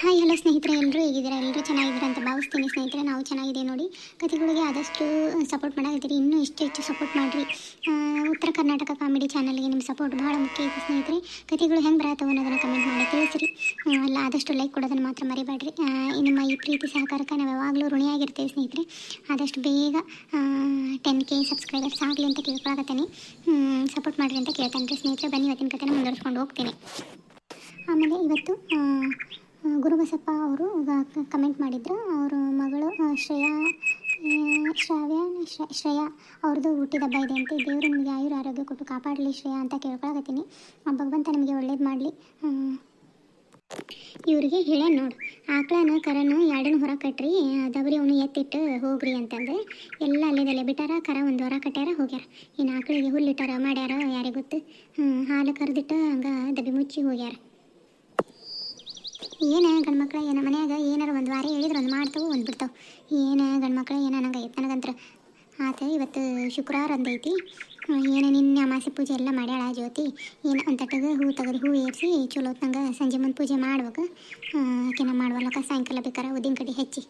Hi, hello ಸ್ನೇಹಿತರೆ ಎಲ್ಲರೂ ಹೇಗಿದ್ದೀರಾ? ಎಲ್ಲರೂ ಚೆನ್ನಾಗಿದ್ದೀರಾ ಅಂತ ಭಾವಿಸ್ತೀನಿ ಸ್ನೇಹಿತರೆ. ನಾವು ಚೆನ್ನಾಗಿದೆ ನೋಡಿ. ಕಥೆಗಳಿಗೆ ಆದಷ್ಟು ಸಪೋರ್ಟ್ ಮಾಡೋದಿದ್ದೀರಿ ಇನ್ನೂ ಹೆಚ್ಚು ಹೆಚ್ಚು ಸಪೋರ್ಟ್ ಮಾಡಿರಿ. ಉತ್ತರ ಕರ್ನಾಟಕ ಕಾಮಿಡಿ ಚಾನಲ್ಗೆ ನಿಮ್ಮ ಸಪೋರ್ಟ್ ಭಾಳ ಮುಖ್ಯ ಇದೆ ಸ್ನೇಹಿತರೆ. ಕಥೆಗಳು ಹೆಂಗೆ ಬರತ್ತವ ಅನ್ನೋದನ್ನು ಕಮೆಂಟ್ ಮಾಡಿ ತಿಳಿಸಿರಿ. ಅಲ್ಲ, ಆದಷ್ಟು ಲೈಕ್ ಕೊಡೋದನ್ನು ಮಾತ್ರ ಮರಿಬೇಡ್ರಿ. ನಿಮ್ಮ ಈ ಪ್ರೀತಿ ಸಹಕಾರಕ್ಕೆ ನಾವು ಯಾವಾಗಲೂ ಋಣಿಯಾಗಿರ್ತೀವಿ ಸ್ನೇಹಿತರೆ. ಆದಷ್ಟು ಬೇಗ ಟೆನ್ ಕೆ ಸಬ್ಸ್ಕ್ರೈಬರ್ಸ್ ಆಗಲಿ ಅಂತ ಕೇಳ್ಕೊಳಕತ್ತೀನಿ ಸಪೋರ್ಟ್ ಮಾಡಿರಿ ಅಂತ ಕೇಳ್ತಾನೆ ಸ್ನೇಹಿತರೆ. ಬನ್ನಿ, ಇವತ್ತಿನ ಕಥೆನ ಮುಂದುವರ್ಸ್ಕೊಂಡು ಹೋಗ್ತೀನಿ. ಆಮೇಲೆ ಇವತ್ತು ಗುರುಬಸಪ್ಪ ಅವರು ಕಮೆಂಟ್ ಮಾಡಿದ್ರು. ಅವರ ಮಗಳು ಶ್ರೇಯಾ ಶ್ರಾವ್ಯ, ಶ್ರ- ಶ್ರೇಯಾ ಅವ್ರದ್ದು ಹುಟ್ಟಿದಬ್ಬ ಇದೆ ಅಂತ. ದೇವರು ನಿಮಗೆ ಆಯುರ ಆರೋಗ್ಯ ಕೊಟ್ಟು ಕಾಪಾಡಲಿ ಶ್ರೇಯಾ ಅಂತ ಕೇಳ್ಕೊಳಕತ್ತೀನಿ. ಭಗವಂತ ನಿಮಗೆ ಒಳ್ಳೇದು ಮಾಡಲಿ. ಇವರಿಗೆ ಹೇಳೇ ನೋಡು. ಆಕಳನ, ಕರನು ಎರಡನ್ನು ಹೊರ ಕಟ್ಟ್ರಿ ದಬರಿ ಅವನು ಎತ್ತಿಟ್ಟು ಹೋಗ್ರಿ ಅಂತಂದು. ಎಲ್ಲ ಅಲ್ಲಿದಲ್ಲಿ ಬಿಟ್ಟಾರ, ಕರ ಒಂದು ಹೊರ ಕಟ್ಟ್ಯಾರ ಹೋಗ್ಯಾರ. ಇನ್ನು ಆಕಳಿಗೆ ಹುಲ್ಲಿಟ್ಟಾರ ಮಾಡ್ಯಾರ ಯಾರಿಗೆ ಗೊತ್ತು? ಹಾಲು ಕರೆದಿಟ್ಟು ಹಂಗೆ ದಬ್ಬಿ ಮುಚ್ಚಿ ಹೋಗ್ಯಾರ. ಏನು ಗಂಡ್ಮಕ್ಳು ಏನ ಮನ್ಯಾಗ ಏನಾರು ಒಂದು ವಾರ ಹೇಳಿದ್ರು ಒಂದು ಮಾಡ್ತವೆ, ಒಂದು ಬಿಡ್ತಾವೆ. ಏನು ಗಂಡ್ಮಕ್ಳು ನಂಗೆ ನಂಗೈತೆ ನನಗಂತ್ರ ಆತ ಇವತ್ತು ಶುಕ್ರವಾರ ಅಂದೈತಿ ಏನು ನಿನ್ನೆ ಅಮಾಸೆ ಪೂಜೆ ಎಲ್ಲ ಮಾಡ್ಯಾಳ ಜ್ಯೋತಿ. ಏನು ಒಂದು ತಟ್ಟಗೆ ಹೂ ತೆಗೆದು ಹೂ ಏರಿಸಿ ಚಲೋ ಹೊತ್ನಂಗೆ ಸಂಜೆ ಮುಂದೆ ಪೂಜೆ ಮಾಡ್ಬೇಕು. ಆಕೆನ ಮಾಡ್ವಲ್ಲಕ ಸಾಯಂಕಾಲ ಬೇಕಾರೆ ಉದ್ದಿನ ಕಡ್ಡಿ ಹೆಚ್ಚಿ.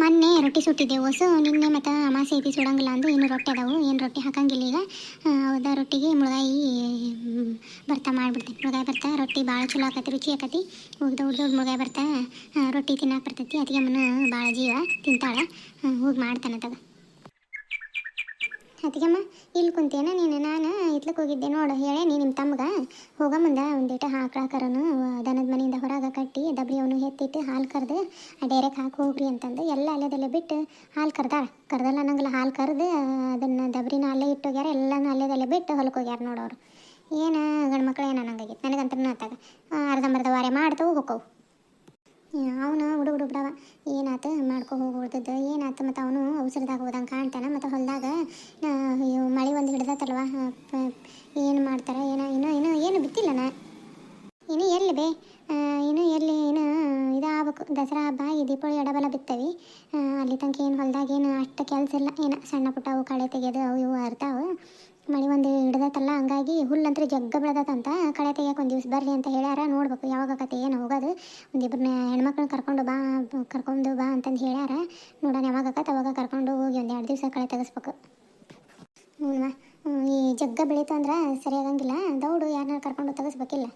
ಮೊನ್ನೆ ರೊಟ್ಟಿ ಸುಟ್ಟಿದ್ದೆವು. ಹೊಸ ನಿನ್ನೆ ಮತ್ತು ಅಮಾಸೆ ಐತಿ, ಸುಡಂಗಿಲ್ಲ ಅಂದು ಇನ್ನು ರೊಟ್ಟಿ ಅದಾವು? ಏನು ರೊಟ್ಟಿ ಹಾಕಂಗಿಲ್ಲ ಈಗ. ಹೌದಾ, ರೊಟ್ಟಿಗೆ ಮುಳಗಾಯಿ ಬರ್ತಾ ಮಾಡಿಬಿಡ್ತೀನಿ ಬರ್ತಾ ಭರ್ತಾ ರೊಟ್ಟಿ ಭಾಳ ಚಲೋ ಆಕತಿ, ರುಚಿ ಆಕತಿ. ಹೋಗಿ ದೊಡ್ಡ ದೊಡ್ಡ ಮುಳುಗಾಯಿ ಬರ್ತಾ ರೊಟ್ಟಿ ತಿನ್ನಕ್ಕೆ ಬರ್ತೈತಿ. ಅದಕ್ಕೆ ಮನ ಭಾಳ ಜೀವ ತಿಂತಾಳೆ. ಹೋಗಿ ಮಾಡ್ತಾನೆ ತಗ. ಅದಕ್ಕೆಮ್ಮ ಇಲ್ಲಿ ಕುಂತೇನ ನೀನು, ನಾನು ಇತ್ಲಕ್ಕೆ ಹೋಗಿದ್ದೆ ನೋಡು, ಹೇಳೇ ನೀ ನಿಮ್ಮ ತಮ್ಗೆ. ಹೋಗ ಮುಂದೆ ಒಂದಿಟ ಹಾಕ್ಳಾಕರನು ದನದ ಮನೆಯಿಂದ ಹೊರಗೆ ಕಟ್ಟಿ, ದಬ್ರಿ ಅವನು ಎತ್ತಿಟ್ಟು ಹಾಲು ಕರೆದು ಡೈರೆಕ್ಟ್ ಹಾಕಿ ಹೋಗ್ರಿ ಅಂತಂದು ಎಲ್ಲ ಅಲ್ಲೇದಲ್ಲೇ ಬಿಟ್ಟು ಹಾಲು ಕರ್ದಾಳ. ಕರ್ದಲ್ಲ ಅನ್ನಂಗಿಲ್ಲ, ಹಾಲು ಕರೆದು ಅದನ್ನು ದಬ್ರಿನ ಅಲ್ಲೇ ಇಟ್ಟೋಗ್ಯಾರ ಎಲ್ಲನೂ ಅಲ್ಲೇದಲ್ಲೇ ಬಿಟ್ಟು ಹೊಲಕ್ಕೆ ಹೋಗ್ಯಾರ ನೋಡೋರು ಏನು ಗಂಡ್ಮಕ್ಳು ಏನು ಅನ್ನಂಗಾಗಿತ್ತು ನನಗಂತ ನಾತಾಗ ಅರ್ಧಂಬರ್ಧ ವಾರೆ ಮಾಡ್ತಾವು ಹೋಕ್ಕವು ಅವನು ಹುಡುಗ ಬಿಡವ. ಏನಾಯ್ತು ಮಾಡ್ಕೊ ಹೋಗ್ಬಿಡ್ತದ್ದು ಏನಾಯ್ತು ಮತ್ತು ಅವನು ಅವಸರದಾಗ ಹೋದಂಗೆ ಕಾಣ್ತಾನೆ. ಮತ್ತು ಹೊಲದಾಗ ಮಳೆ ಒಂದು ಹಿಡ್ದತ್ತಲ್ವ ಏನು ಮಾಡ್ತಾರೆ, ಏನೋ, ಇನ್ನೂ ಇನ್ನೂ ಏನು ಬಿತ್ತಿಲ್ಲನ ಇನ್ನು ಎಲ್ಲಿ ಬೇ? ಇನ್ನು ಎಲ್ಲಿ ಏನು ಇದಾಗಬೇಕು. ದಸರಾ ಹಬ್ಬ, ಈ ದೀಪಾವಳಿ ಎಡಬಲ ಬಿತ್ತವಿ. ಅಲ್ಲಿ ತನಕ ಏನು ಹೊಲ್ದಾಗ ಏನು ಅಷ್ಟು ಕೆಲಸ ಇಲ್ಲ. ಏನು ಸಣ್ಣ ಪುಟ್ಟ ಅವು ಕಳೆ ತೆಗೆದು ಅವು ಇವು ಇರ್ತಾವೆ ಮಳೆ ಒಂದು ಹಿಡ್ದತ್ತಲ್ಲ ಹಂಗಾಗಿ ಹುಲ್ಲಂತ್ರ ಜಗ್ಗ ಬೆಳೆದತ್ತಂತ ಕಳೆ ತೆಗಿಯಕ್ಕೆ ಒಂದು ದಿವಸ ಬರ್ರಿ ಅಂತ ಹೇಳ್ಯಾರ, ನೋಡ್ಬೇಕು ಯಾವಾಗ ಕತೆ ಏನು ಹೋಗೋದು. ಒಂದಿಬ್ಬರನ್ನ ಹೆಣ್ಮಕ್ಳನ್ನ ಕರ್ಕೊಂಡು ಬಾ ಕರ್ಕೊಂಡು ಬಾ ಅಂತಂದು ಹೇಳ್ಯಾರ. ನೋಡೋಣ ಯಾವಾಗ ಆಕತ್ತೆ ಅವಾಗ ಕರ್ಕೊಂಡು ಹೋಗಿ ಒಂದು ಎರಡು ದಿವಸ ಕಳೆ ತೆಗಿಸ್ಬೇಕು. ಹ್ಞೂ ಈ ಜಗ್ಗ ಬೆಳೀತು ಅಂದ್ರೆ ಸರಿಯಾಗಂಗಿಲ್ಲ. ದೌಡು ಯಾರನ್ನ ಕರ್ಕೊಂಡು ತೆಗಿಸ್ಬೇಕಿಲ್ಲ.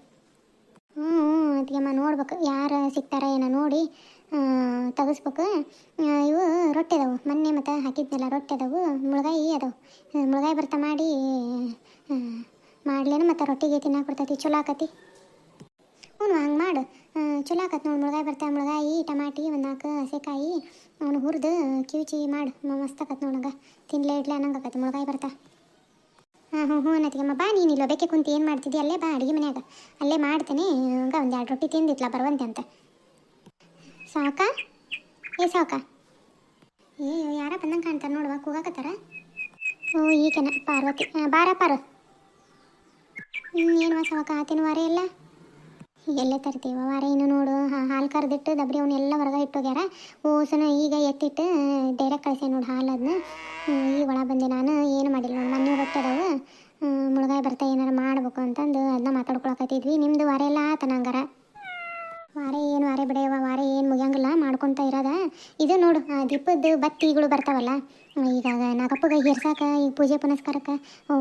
ಹ್ಞೂ ಅದಕ್ಕೆಮ್ಮ ನೋಡ್ಬೇಕು. ಯಾರು ಸಿಗ್ತಾರ ಏನೋ ನೋಡಿ ತಗಸ್ಬೇಕು. ಇವು ರೊಟ್ಟಿ ಅದಾವು. ಮೊನ್ನೆ ಮತ್ತು ಹಾಕಿದ್ನಲ್ಲ, ರೊಟ್ಟಿ ಅದಾವು. ಮುಳುಗಾಯಿ ಅದಾವು. ಮುಳುಗಾಯಿ ಬರ್ತಾ ಮಾಡಿ ಮಾಡ್ಲೇನು ಮತ್ತು ರೊಟ್ಟಿಗೆ ತಿನ್ನಕ್ಕೆ ಬರ್ತೈತಿ ಚಲೋ ಆಕತಿ. ಹ್ಞೂ, ಹಂಗೆ ಮಾಡು. ಚಲೋ ಆಕತ್ ನೋಡಿ ಮುಳಗಾಯಿ ಬರ್ತಾ ಮುಳಗಾಯಿ, ಟಮಾಟಿ, ಒಂದು ನಾಲ್ಕು ಹಸೆಕಾಯಿ, ಅವನು ಹುರಿದು ಕಿವುಚಿ ಮಾಡು. ಮಸ್ತ್ ಆಕತ್ ನೋಡಂಗೆ ತಿನ್ಲೇ ಇಡ್ಲೇ ಅನ್ನಂಗೆ ಆಕತಿ ಮುಳುಗಾಯಿ ಬರ್ತಾ ಹಾಂ ಹ್ಞೂ ಹ್ಞೂ ಅಮ್ಮ, ಬಾ, ನೀನು ಇಲ್ಲ ಬೇಕೆ ಕುಂತು ಏನು ಮಾಡ್ತಿದ್ದಿ ಅಲ್ಲೇ ಬಾ, ಅಡುಗೆ ಮನ್ಯಾಗ. ಅಲ್ಲೇ ಮಾಡ್ತೇನೆ. ಹಂಗೆ ಒಂದು ಎರಡು ರೊಟ್ಟಿ ತಿಂದಿತ್ಲ, ಬರುವಂತೆ ಅಂತ. ಸಾಕಾ ಏ ಸಾಕಾ ಏ ಯಾರ ಬಂದಂಗೆ ಕಾಣ್ತಾರೆ ನೋಡುವ, ಕೂಗಾಕತ್ತಾರ? ಓ, ಈಕೆನ, ಪಾರ್ವತಿ. ಬಾರ, ಪಾರು. ಏನು ಸಾಕ ಆತೇನು ವಾರ ಎಲ್ಲ ಎಲ್ಲೇ ತರ್ತೀವ ವಾರ ಇನ್ನು ನೋಡು. ಹಾಲು ಕರೆದಿಟ್ಟು ದಬ್ರಿ ಅವನ್ನೆಲ್ಲ ಹೊರಗೆ ಇಟ್ಟೋಗ್ಯಾರ. ಓಸನ ಈಗ ಎತ್ತಿಟ್ಟು ಡೈರೆಕ್ಟ್ ಕಳಿಸ್ಯ ನೋಡು ಹಾಲು ಅದನ್ನ ಈಗ ಒಳ ಬಂದೆ ನಾನು ಏನು ಮಾಡಿಲ್ಲ ನೋಡಿ. ಮನೆ ಹ್ಮ್, ಮುಳುಗಾಯಿ ಬರ್ತಾ ಏನಾರು ಮಾಡ್ಬೇಕು ಅಂತಂದು ಅದನ್ನ ಮಾತಾಡ್ಕೊಳಕತ್ತಿದ್ವಿ. ನಿಮ್ಮದು ವಾರ ಎಲ್ಲ ಆತನ ಹಂಗಾರ ವಾರ ಏನು ವಾರ ಬಿಡೆಯವ ವಾರ ಏನು ಮುಗಿಯಂಗಿಲ್ಲ, ಮಾಡ್ಕೊತ ಇರೋದ. ಇದು ನೋಡು ದೀಪದ್ದು ದೀಪದ ಬತ್ತಿಗಳು ಬರ್ತಾವಲ್ಲ ಈಗ ನಾಗಪ್ಪಗೆ ಹೆರ್ಸಾಕ ಈಗ ಪೂಜೆ ಪುನಸ್ಕಾರಕ್ಕೆ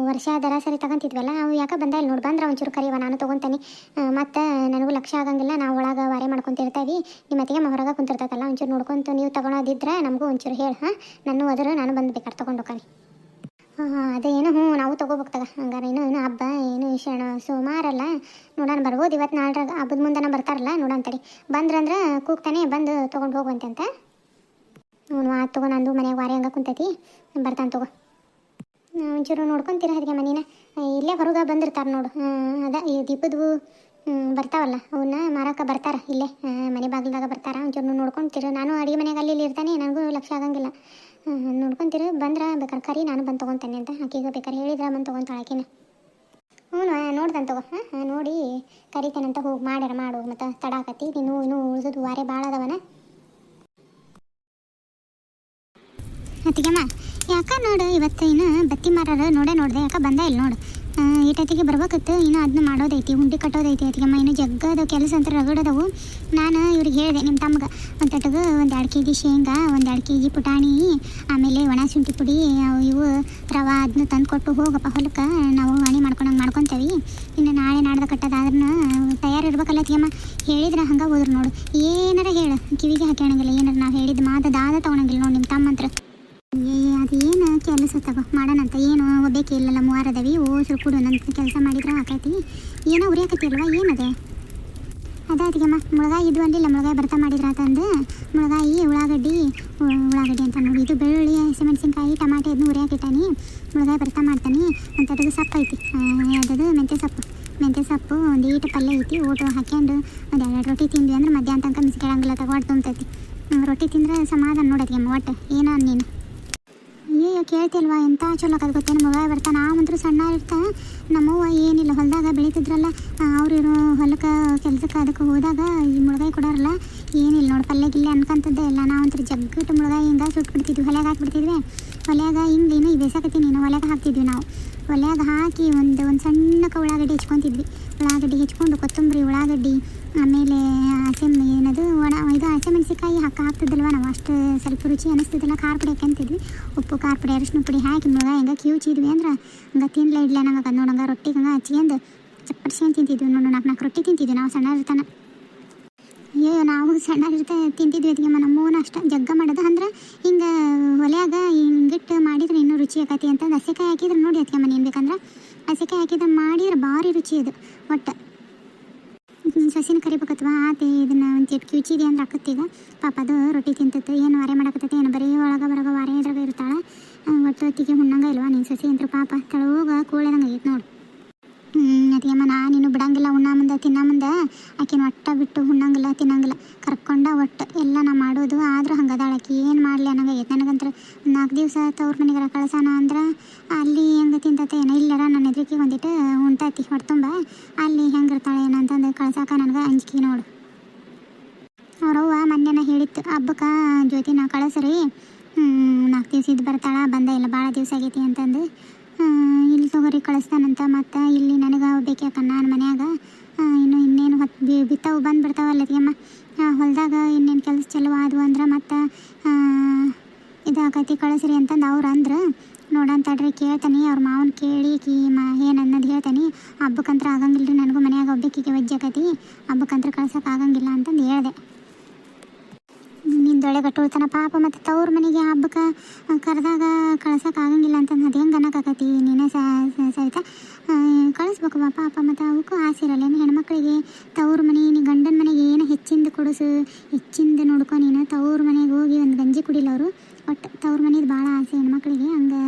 ವರ್ಷ ದರಾಸರಿ ತಗೊಂತಿದ್ವಲ್ಲ, ಅವು ಯಾಕೆ ಬಂದ ಇಲ್ಲಿ ನೋಡಿ, ಬಂದ್ರೆ ಒಂಚೂರು ಕರಿಯವ ನಾನು ತೊಗೊತೀನಿ. ಮತ್ತು ನನಗೂ ಲಕ್ಷ ಆಗಂಗಿಲ್ಲ, ನಾವು ಒಳಗೆ ವಾರೆ ಮಾಡ್ಕೊತಿರ್ತೀವಿ ನಿಮ್ಮ ಅತ್ತಿಗೆ ಹೊರಗೆ ಕುಂತಿರ್ತೈತಲ್ಲ, ಒಂಚೂರು ನೋಡ್ಕೊಂತ ನೀವು ತಗೊಳೋದಿದ್ರೆ ನಮಗೂ ಒಂಚೂರು ಹೇಳಿ, ಹಾಂ? ನಾನು ಅದ್ರ ನಾನು ಬಂದು ಬೇಕಾದ್ರೆ ತೊಗೊಂಡು ಹೋಗ್ತೀನಿ ಹಾಂ ಹ್ಞೂ ನಾವು ತಗೋಬೇಕಾಗ ತಗ. ಹಂಗಾರೆ ಏನು ಏನು ಹಬ್ಬ ಏನು ಶಣ ಸುಮಾರಲ್ಲ? ನೋಡೋಣ ಬರ್ಬೋದು. ಇವತ್ತು ನಾಳೆ ಹಬ್ಬದ ಮುಂದೆನ ಬರ್ತಾರಲ್ಲ ನೋಡೋಣ ತಡಿ. ಬಂದ್ರಂದ್ರೆ ಕೂಗ್ತಾನೆ ಬಂದು ತೊಗೊಂಡು ಹೋಗುವಂತೆ ಅಂತ. ಹ್ಞೂ ಆತು ತಗೋ ನಂದು ಮನೆಗೆ ವಾರಿ ಹಂಗೆ ಕುಂತೈತಿ. ಬರ್ತಾನೆ ತಗೋ. ಒಂಚೂರು ನೋಡ್ಕೊಂತೀರ ಅದಕ್ಕೆ ಮನೇನ. ಇಲ್ಲೇ ಹೊರಗೆ ಬಂದಿರ್ತಾರೆ ನೋಡು. ಅದ ಈ ದೀಪದ್ವು ಹ್ಮ್, ಬರ್ತಾವಲ್ಲ ಅವನ್ನ ಮಾರಕ್ಕೆ ಬರ್ತಾರ ಇಲ್ಲೇ. ಮನೆ ಬಾಗಿಲ್ದಾಗ ಬರ್ತಾರ. ಒಂಚೂರು ನೋಡ್ಕೊಂತೀರ. ನಾನು ಅಡುಗೆ ಮನೆಗೆ ಅಲ್ಲಿ ಇರ್ತಾನೆ ನನಗೂ ಲಕ್ಷ ಆಗಂಗಿಲ್ಲ. ನೋಡ್ಕೊಂತೀರ. ಬಂದ್ರೆ ಬೇಕಾರೆ ಕರಿ, ನಾನು ಬಂದು ತೊಗೊತಾನೆ ಅಂತ ಆಕೆಗೆ ಬೇಕಾರೆ ಹೇಳಿದ್ರೆ ಬಂದು ತೊಗೊಂತಾಳೆ ಆಕಿನ. ಹ್ಞೂ ನೋಡ್ದಂತ ತಗೋ. ಹಾಂ ನೋಡಿ ಕರಿತೇನಂತ ಹೋಗಿ ಮಾಡ್ಯಾರ, ಮಾಡು. ಮತ್ತು ತಡ ಆಕತಿ. ನೀನು ಇನ್ನೂ ಉಳಿದದು ವಾರೆ ಭಾಳ ಅದಾವನ. ಅತ್ತಿಗೆಮ್ಮ, ಯಾಕ ನೋಡು ಇವತ್ತು ಇನ್ನು ಬತ್ತಿ ಮಾರಾರ ನೋಡೇ ನೋಡಿದೆ. ಯಾಕ ಬಂದ ಇಲ್ಲ ನೋಡು. ಈಟತ್ತಿಗೆ ಬರ್ಬೇಕತ್ತು. ಇನ್ನು ಅದನ್ನ ಮಾಡೋದೈತಿ, ಹುಂಡಿ ಕಟ್ಟೋದೈತಿ. ಅದಕ್ಕೆಮ್ಮ ಇನ್ನು ಜಗ್ಗದ ಕೆಲಸ ಅಂತ ರಗಡದವು. ನಾನು ಇವ್ರಿಗೆ ಹೇಳಿದೆ ನಿಮ್ಮ ತಮ್ಗೆ ಒಂದು ತಟಗೆ ಒಂದು ಎರಡು ಕೆ ಜಿ ಶೇಂಗಾ, ಒಂದು ಎರಡು ಕೆ ಜಿ ಪುಟಾಣಿ, ಆಮೇಲೆ ಒಣ ಶುಂಠಿ ಪುಡಿ, ಅವು ಇವು ರವೆ ಅದನ್ನ ತಂದು ಕೊಟ್ಟು ಹೋಗಪ್ಪ ಹೊಲಕ್ಕೆ. ನಾವು ಹಣಿ ಮಾಡ್ಕೊಂಡಂಗೆ ಮಾಡ್ಕೊತೇವೆ. ಇನ್ನು ನಾಳೆ ನಾಡ್ದು ಕಟ್ಟೋದಾದ್ರೂ ತಯಾರಿರ್ಬೇಕಲ್ಲ ತಿಯಮ್ಮ ಹೇಳಿದ್ರೆ ಹಂಗೆ ಹೋದ್ರು ನೋಡು. ಏನಾರ ಹೇಳು, ಕಿವಿಗೆ ಹಾಕೋಣಂಗಿಲ್ಲ ಏನಾರ ನಾವು ಹೇಳಿದ ಮಾತು ದಾದ ತೊಗೊಳಂಗಿಲ್ಲ ನೋಡಿ ನಿಮ್ಮ ತಮ್ಮಂತ್ರ. ಅದೇನು ಕೆಲಸ ತಗೋ ಮಾಡೋಣಂತ ಏನು ಒಬ್ಬೇಕೆ ಇಲ್ಲಲ್ಲ ಮೂವಾರದವಿ ಓ ಸ್ವಲ್ಪ ಕೊಡು, ನನ್ನ ಕೆಲಸ ಮಾಡಿದ್ರೆ ಹಾಕೈತಿ ಏನೋ ಉರಿಯಾಕತಿ ಅಲ್ವಾ ಏನದೆ? ಅದ ಅದಕ್ಕೆಮ್ಮ ಮುಳಗಾಯಿ ಇದು ಅಂದಿಲ್ಲ ಮುಳಗಾಯಿ ಬರ್ತಾ ಮಾಡಿದ್ರ ಅಂತಂದು ಮುಳಗಾಯಿ ಉಳ್ಳಾಗಡ್ಡಿ ಉಳ್ಳಾಗಡ್ಡಿ ಅಂತ ನೋಡಿ, ಇದು ಬೆಳ್ಳುಳ್ಳಿ, ಹಸಿಮೆಣಸಿನ್ಕಾಯಿ, ಟಮಾಟೆ ಅದನ್ನ ಉರಿಯಾಕಿಟ್ಟಾನಿ ಮುಳಗಾಯಿ ಬರ್ತಾ ಮಾಡ್ತಾನೆ ಅಂತ ಅದಕ್ಕೆ ಸೊಪ್ಪು ಐತಿ. ಅದದು ಮೆಂತ್ಯ ಸೊಪ್ಪು. ಮೆಂತ್ಯ ಸೊಪ್ಪು ಒಂದು ಈಟು ಪಲ್ಯ ಐತಿ ಊಟ ಹಾಕ್ಯಂಡು ಒಂದು ಎರಡು ರೊಟ್ಟಿ ತಿಂದ್ವಿ ಅಂದ್ರೆ ಮಧ್ಯಾಹ್ನ ತನಕ ಮಿಸ್ಕೇಳಂಗಿಲ್ಲ ತಗೊಟ್ಟು ತುಂಬತೈತಿ ರೊಟ್ಟಿ ತಿಂದ್ರೆ ಸಮಾಧಾನ ನೋಡೋದಕ್ಕೆ ಒಟ್ಟು, ಏನೋ ನೀನು. ಅಯ್ಯೋ ಕೇಳ್ತಿಲ್ವಾ? ಎಂಥ ಚಲೋ ಕದ್ ಗೊತ್ತೇನು? ಮಗ ಬರ್ತಾನೆ ನಾವಂತರೂ ಸಣ್ಣ ಇರ್ತಾ. ನಮ್ಮವ್ವ ಏನಿಲ್ಲ, ಹೊಲದಾಗ ಬೆಳೀತಿದ್ರಲ್ಲ. ಅವ್ರು ಇರೋ ಹೊಲಕ್ಕೆ, ಕೆಲ್ಸಕ್ಕೆ ಅದಕ್ಕೆ ಹೋದಾಗ ಈ ಮುಳುಗಾಯಿ ಕೊಡೋರಲ್ಲ. ಏನಿಲ್ಲ ನೋಡಿ ಪಲ್ಯ ಗಿಲ್ಲೆ ಅನ್ಕೊಂತದ್ದೇ ಇಲ್ಲ ನಾವಂತೂ ಜಗ್ಗಟ್ಟು ಮುಳುಗಾಯಿ ಹಿಂಗೆ ಸುಟ್ಬಿಡ್ತಿದ್ವಿ. ಹೊಲೆಗೆ ಹಾಕ್ಬಿಡ್ತಿದ್ವಿ. ಹೊಲೆಯಾಗ ಹಿಂಗೆ ಈ ಬೇಸಾಕತ್ತೀನಿ ಹೊಲ್ಯಾಗ ಹಾಕ್ತಿದ್ವಿ ನಾವು. ಹೊಲ್ಯಾಗ ಹಾಕಿ ಒಂದು ಒಂದು ಸಣ್ಣಕ್ಕೆ ಉಳ್ಳಾಗಡ್ಡೆ ಹೆಚ್ಕೊತಿದ್ವಿ. ಉಳ್ಳಾಗಡ್ಡಿ ಹೆಚ್ಕೊಂಡು ಕೊತ್ತಂಬರಿ ಉಳ್ಳಾಗಡ್ಡಿ, ಆಮೇಲೆ ಹಸೆ ಏನದು ಒಣ ಇದು ಹಸಿಮೆಣಸಿಕಾಯಿ ಹಾಕ ಹಾಕ್ತಿದ್ದಲ್ವ ನಾವು? ಅಷ್ಟು ಸ್ವಲ್ಪ ರುಚಿ ಅನಿಸ್ತಿದ್ದಿಲ್ಲ. ಖಾರ ಪುಡಿ ಹಾಕಂತಿದ್ವಿ ಉಪ್ಪು, ಖಾರ ಪುಡಿ ಅರಿಶಿನ ಪುಡಿ ಹಾಕಿ ಮುಗ ಹೆಂಗೆ ಕಿವುಚಿದ್ವಿ ಅಂದ್ರೆ ಹಂಗೆ ತಿನ್ಲ ಇಡ್ಲ ನಂಗೆ ನೋಡಂಗೆ ರೊಟ್ಟಿ ಹಂಗೆ ಹಚ್ಕೊಂಡು ಚಪ್ಪಡ್ಸ್ಕೊಂಡು ತಿಂತಿದ್ವಿ. ನೋಡು ನಾಲ್ಕು ನಾಲ್ಕು ರೊಟ್ಟಿ ತಿಂತಿದ್ವಿ ನಾವು ಸಣ್ಣ ಇರ್ತಾನೆ ಅಯ್ಯೋ, ನಾವು ಸಣ್ಣ ಇರ್ತಾ ತಿಂತಿದ್ವಿ ಅದಕ್ಕೆ ನಮ್ಮವನ ಅಷ್ಟು ಜಗ್ಗ ಮಾಡೋದು ಅಂದ್ರೆ ಹಿಂಗೆ ಒಲೆಯಾಗ ಹಿಂಗಿಟ್ಟು ಮಾಡಿದ್ರೆ ಇನ್ನೂ ರುಚಿ ಆಕತಿ ಅಂತ ಹಸಿಕಾಯಿ ಹಾಕಿದ್ರೆ ನೋಡಿ ಅದಕ್ಕೆ ಮನೆ ಏನು ಬೇಕಂದ್ರೆ. ಹಸಿಕಾಯಿ ಹಾಕಿದ ಮಾಡಿದ್ರೆ ಭಾರಿ ರುಚಿ ಅದು ಒಟ್ಟು ಸಸಿನ ಕರಿಬೇಕತ್ವಾ? ಆತ, ಇದನ್ನ ಒಂದು ಚಿಟ್ ಕಿವಿಚಿದೆ ಅಂದ್ರೆ ಹಾಕತ್ತೀಗ ಪಾಪ ಅದು ರೊಟ್ಟಿ ತಿಂತತ್ತು ಏನು ವಾರೆ ಮಾಡಕತ್ತೈತೆ, ಏನು ಬರೀ ಒಳಗೆ ಬರಗ ವಾರೆ ಇದ್ರಾಗ ಇರ್ತಾಳೆ. ಒಟ್ಟು ಹೊತ್ತಿಗೆ ಹುಣ್ಣಂಗ ಇಲ್ವಾ ನೀನು ಸಸಿ ಅಂತ ಪಾಪ. ತಳಗೋಗ ಕೂಳೆದಂಗೆ ಆಗೈತೆ ನೋಡು. ಹ್ಞೂ ನಾ ನೀನು ಬಿಡಂಗಿಲ್ಲ, ಉಣ್ಣ ಮುಂದೆ, ತಿನ್ನ ಮುಂದೆ. ಆಕಿನ ಒಟ್ಟ ಬಿಟ್ಟು ಹುಣ್ಣಂಗಿಲ್ಲ, ತಿನ್ನಂಗಿಲ್ಲ. ಕರ್ಕೊಂಡ ಒಟ್ಟು, ಎಲ್ಲ ನಾ ಮಾಡೋದು, ಆದ್ರೂ ಹಂಗೆ ಅದಾಳಕ್ಕೆ ಆಕಿ. ಏನು ಮಾಡಲಿ ಅನ್ನಂಗಾಗೈತೆ ನನಗಂತ್ರ ನಾಲ್ಕು ದಿವಸ ತವ್ರ ಮನೆಗೆ ಕಳ್ಸೋಣ ಅಂದ್ರೆ, ಅಲ್ಲಿ ತಿಂತತೆ ಏನೋ ಇಲ್ಲರ? ನನ್ನ ಎದುರಿಗೆ ಒಂದಿಟ್ಟು ಉಣ್ತೈತಿ ಹೊಡ್ತುಂಬ ಅಲ್ಲಿ ಹೆಂಗಿರ್ತಾಳೆ ಏನೋ ಅಂತಂದು ಕಳ್ಸಾಕ ನನಗೆ ಅಂಜಿಕೆ ನೋಡು. ಅವ್ರವ್ವ ಮೊನ್ನೆನ ಹೇಳಿತ್ತು, ಹಬ್ಬಕ್ಕೆ ಜ್ಯೋತಿನ ಕಳಿಸ್ರಿ. ನಾಲ್ಕು ದಿವಸ ಇದು ಬರ್ತಾಳ, ಬಂದ ಇಲ್ಲ ಭಾಳ ದಿವಸ ಆಗೈತಿ ಅಂತಂದು. ಇಲ್ಲಿ ತೊಗರಿ, ಕಳಿಸ್ತಾನಂತ ಮತ್ತು ಇಲ್ಲಿ ನನಗೆ ಬೇಕ್ಯಾಕ ನಾನು ಮನ್ಯಾಗ. ಇನ್ನು ಇನ್ನೇನು ಹೊತ್ತು ಬಿತ್ತವು ಬಂದು ಬಿಡ್ತಾವಲ್ಲತಿಯಮ್ಮ ಹೊಲದಾಗ ಇನ್ನೇನು ಕೆಲಸ ಚಲೋ ಆದವು ಅಂದ್ರೆ ಮತ್ತು ಇದಾಕೈತಿ ಕಳಿಸ್ರಿ ಅಂತಂದು ಅವ್ರು ಅಂದ್ರೆ ನೋಡಂತ ತಡ್ರಿ ಕೇಳ್ತಾನೆ ಅವ್ರ ಮಾವನ ಕೇಳಿ, ಕಿ ಮ ಏನು ಅನ್ನೋದು ಹೇಳ್ತಾನೆ. ಹಬ್ಬಕ್ಕಂತ್ರ ಆಗಂಗಿಲ್ಲ ರೀ ನನಗೂ ಮನೆಯಾಗ ಒಬ್ಬಕ್ಕಿಗೆ ವಜ್ಜಾಕತಿ. ಹಬ್ಬಕ್ಕಂತ್ರ ಕಳ್ಸೋಕೆ ಆಗಂಗಿಲ್ಲ ಅಂತಂದು ಹೇಳ್ದೆ. ನಿಂದೊಳೆ ಗಟ್ಟುಳ್ತಾನ ಪಾಪ ಮತ್ತು ತವ್ರ ಮನೆಗೆ ಹಬ್ಬಕ್ಕೆ ಕರೆದಾಗ ಕಳ್ಸಕ್ಕೆ ಆಗಂಗಿಲ್ಲ ಅಂತಂದು ಅದು ಹೆಂಗೆ ಅನ್ನೋಕ್ಕಾಕತಿ ನೀನೇ ಸಹಿತ ಕಳಿಸ್ಬೇಕು ಪಾಪ ಮತ್ತು ಅವಕ್ಕೂ ಆಸೆ ಇರಲ್ಲ. ಏನು ಹೆಣ್ಮಕ್ಳಿಗೆ ತವ್ರ ಮನೆ ನೀನು ಗಂಡನ ಮನೆಗೆ ಏನು ಹೆಚ್ಚಿಂದ ಕೊಡಿಸು, ಹೆಚ್ಚಿಂದ ನೋಡ್ಕೊ ನೀನು, ತವ್ರ ಮನೆಗೆ ಹೋಗಿ ಒಂದು ಗಂಜಿ ಕುಡಿಲ್ಲ ಅವರು, ಒಟ್ಟು ತವ್ರ ಮನೇದು ಭಾಳ ಆಸೆ ಹೆಣ್ಮಕ್ಳಿಗೆ, ಹಂಗೆ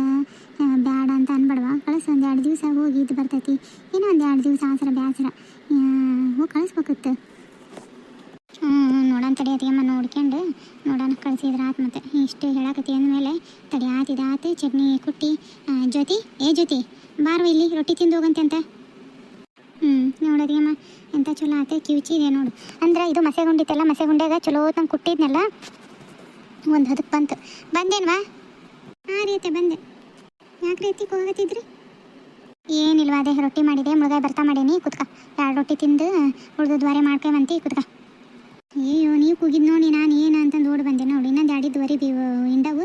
ಬ್ಯಾಡ ಅಂತ ಅನ್ಬೇಡವಾ. ಕಳಿಸ್ ಒಂದು ಎರಡು ದಿವಸ ಹೋಗಿ ಇದು ಬರ್ತೈತಿ. ಏನೋ ಒಂದು ಎರಡು ದಿವಸ ಆಸರ, ಬ್ಯಾಸರ. ಹೋಗಿ ಕಳಿಸ್ಬೇಕಿತ್ತು. ಹ್ಞೂ ನೋಡೋಣ ತಡಿ ಅದೇಮ್ಮ ಕಳ್ಸಿದ್ರ ಆತು ಮತ್ತೆ ಇಷ್ಟು ಹೇಳಕತ್ತಿ ಅಂದಮೇಲೆ ತಡಿ, ಆತಿದ ಆತು, ಚಟ್ನಿ ಕುಟ್ಟಿ. ಜ್ಯೋತಿ, ಏ ಜ್ಯೋತಿ, ಬಾರ್ವ ಇಲ್ಲಿ, ರೊಟ್ಟಿ ತಿಂದು ಹೋಗಂತೆ ಅಂತ. ಹ್ಞೂ ನೋಡೋದಿಯಮ್ಮ ಎಂಥ ಚಲೋ ಆತ ಕಿವಿಚಿದೆ ನೋಡು. ಅಂದ್ರೆ ಇದು ಮಸೆಗುಂಡಿತ್ತಲ್ಲ, ಮಸೆಗುಂಡ್ಯಾಗ ಚಲೋ ತಂಗೆ ಕುಟ್ಟಿದ್ನಲ್ಲ? ಒಂದು ಹದಕ್ಕೆ ಬಂತು. ಬಂದೇನ್ವಾ? ಆ ರೀತಿ ಬಂದೆ. ಯಾಕೆ ರೀತಿ ಹೋಗತ್ತಿದ್ರಿ ಏನಿಲ್ವಾ ಅದೇ, ರೊಟ್ಟಿ ಮಾಡಿದೆ, ಮುಳುಗಾಯಿ ಬರ್ತಾ ಮಾಡೀನಿ, ಕುತ್ಕ. ಎರಡು ರೊಟ್ಟಿ ತಿಂದು, ಉಳಿದು ದ್ವಾರೆ ಮಾಡ್ಕೊಂಬಂತಿ ಕುತ್ಕ. ಅಯ್ಯೋ ನೀವು ಕೂಗಿದ್ ನೋಡಿ ನಾನು ಏನು ಅಂತಂದು ಓಡಿ ಬಂದೆ. ನೋಡಿ, ಇನ್ನೊಂದು ಎರಡಿದ್ವರೆ ಬಿ ಹಿಂಡವು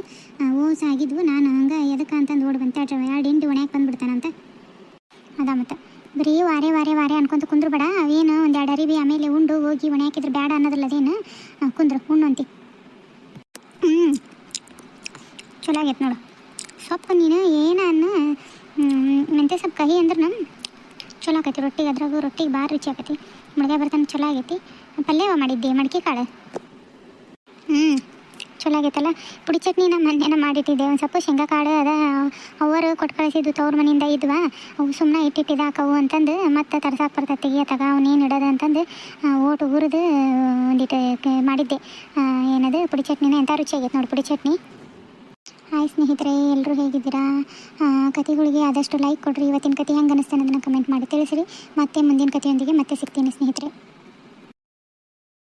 ಓಸ್ ಆಗಿದ್ವು, ನಾನು ಹಂಗೆ ಎದಕ್ಕೆ ಅಂತಂದು ಓಡಿ ಬಂತೆ ಎರಡು ಹಿಂಡಿ ಒಣ್ಯಾಕೆ ಬಂದ್ಬಿಡ್ತಾನಂತ. ಅದ ಮತ್ತೆ, ಬರೀ ವಾರೆ ವಾರೆ ವಾರೆ ಅನ್ಕೊಂತ ಕುಂದ್ರು ಬೇಡ. ಅವೇನು ಒಂದು ಎರಡು ಅರಿವಿ ಆಮೇಲೆ ಉಂಡು, ಹೋಗಿ ಒಣ್ಯಾಕಿದ್ರೆ ಬೇಡ ಅನ್ನೋದಲ್ಲ ಅದೇನು? ಕುಂದ್ರು ಕುಂದ್ರು ಅಂತಿ. ಹ್ಞೂ ಚಲೋ ಆಗೈತೆ ನೋಡು. ಸೊಪ್ಪು ನೀನು ಏನು ಅನ್ನ ಮೆಂತ್ಯ ಸೊಪ್ಪು ಕಹಿ ಅಂದ್ರೆ ನಮ್ಮ ಚಲೋ ಆಕೈತಿ. ರೊಟ್ಟಿಗೆ ಅದ್ರಾಗ ರೊಟ್ಟಿಗೆ ಭಾರಿ ರುಚಿ ಆಕೈತಿ. ಮುಳುಗಾಯಿ ಬರ್ತಾನೆ ಚಲೋ ಆಗೈತಿ. ಪಲ್ಯವ ಮಾಡಿದ್ದೆ? ಮಡಿಕೆ ಕಾಳು? ಹ್ಞೂ ಚಲೋ ಆಗೈತಲ್ಲ. ಪುಡಿ ಚಟ್ನಿ ನಮ್ಮ ಮನೆಯನ್ನ ಮಾಡಿಟ್ಟಿದ್ದೆ. ಒಂದು ಸ್ವಲ್ಪ ಶೇಂಗಾ ಕಾಳು, ಅದ ಅವರು ಕೊಟ್ಟು ಕಳಿಸಿದ್ದು ತವ್ರ ಮನೆಯಿಂದ ಇದ್ವಾ. ಅವು ಸುಮ್ಮನೆ ಇಟ್ಟಿಟ್ಟಿದಾಕವು ಅಂತಂದು, ಮತ್ತೆ ತರ್ಸಾಕ್ ಬರ್ತೈತಿ ತೆಗಿಯತ್ತಾಗ ಅವನೇನು ಇಡೋದು ಅಂತಂದು ಓಟು ಹುರಿದು ಒಂದಿಟ್ಟು ಮಾಡಿದ್ದೆ. ಏನದು? ಪುಡಿ ಚಟ್ನಿನ ಎಂಥ ರುಚಿ ಆಗೈತೆ ನೋಡಿ ಪುಡಿ ಚಟ್ನಿ? ಹಾಯ್ ಸ್ನೇಹಿತರೆ ಎಲ್ಲರೂ ಹೇಗಿದ್ದೀರಾ? ಕತೆಗಳಿಗೆ ಆದಷ್ಟು ಲೈಕ್ ಕೊಡ್ರಿ. ಇವತ್ತಿನ ಕತೆ ಹೆಂಗೆ ಅನಿಸ್ತಾನೆ ಅದನ್ನು ಕಮೆಂಟ್ ಮಾಡಿ ತಿಳಿಸಿರಿ. ಮತ್ತೆ ಮುಂದಿನ ಕಥೆಯೊಂದಿಗೆ ಮತ್ತೆ ಸಿಗ್ತೀನಿ ಸ್ನೇಹಿತರೆ.